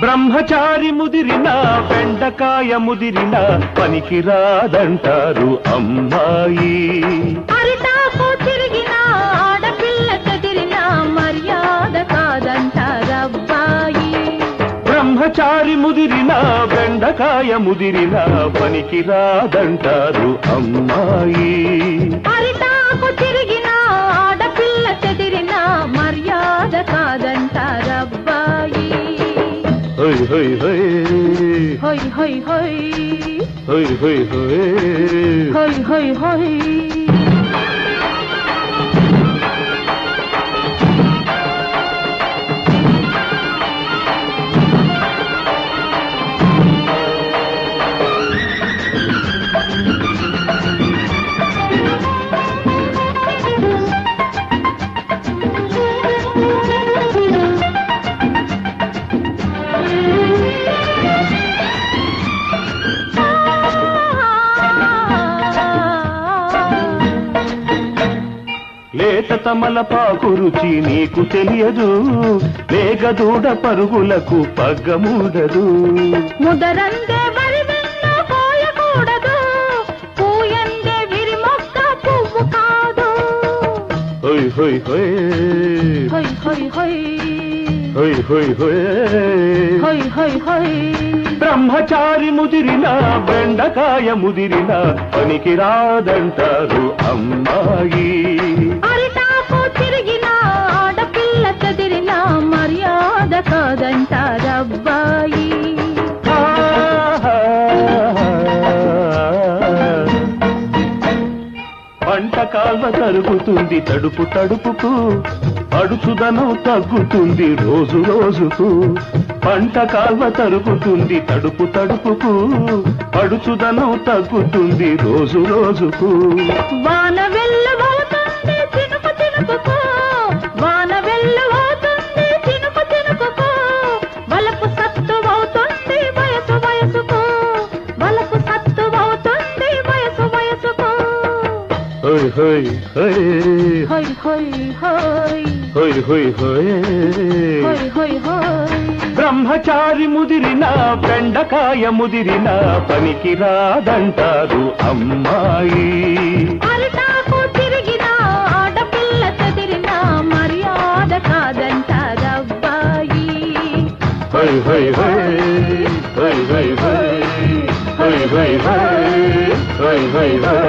బ్రహ్మచారి ముదిరిన బెండకాయ ముదిరిన పనికి రాదంటారు అమ్మాయి చారి ముదిరిన బ్రహ్మచారి బెండకాయ ముదిరిన పనికి రాదంటారు అమ్మాయి. అరిటా హై హై హై హొయ్ హొయ్ హొయ్ హై హై హై హొయ్ హొయ్ లేత తమలపాకు రుచి నీకు తెలియదు. మేఘదూడ పరుగులకు పగ్గమూడదు ముదరందే హై హొయ్ హొయ్ హై హై హై బ్రహ్మచారి ముదిరిన బెండకాయ ముదిరిన పనికిరాదంటారు అమ్మ. పంట కాల్వ తరుపుతుంది తడుపు తడుపుకు. అడుచుదనం తగ్గుతుంది రోజు రోజుకు. పంట కాల్వ తరుగుతుంది తడుపు తడుపుకు. అడుచుదనం తగ్గుతుంది రోజు రోజుకు. వాన వెళ్ళబోతుంది తినుపు తినుపుకు హై హై హై హొయ్ హొయ్ హొయ్. హై హై హై హొయ్ హొయ్ హొయ్. బ్రహ్మచారి ముదిరిన బెండకాయ ముదిరిన పనికి రాదంటారు అమ్మాయి హై హై హై హై హై హై హై హై హై హై హై